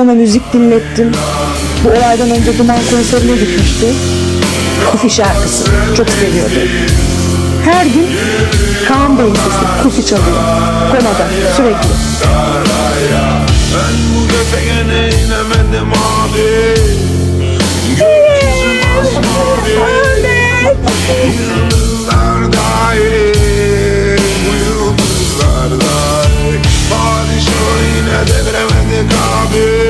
Ona müzik dinlettim. Bu olaydan önce Duman konserine gitmişti. Kufi şarkısı. Çok seviyordu. Her gün Kaan Bey'in sesi Kufi çalıyor. konada sürekli. Ben bu abi Bu yine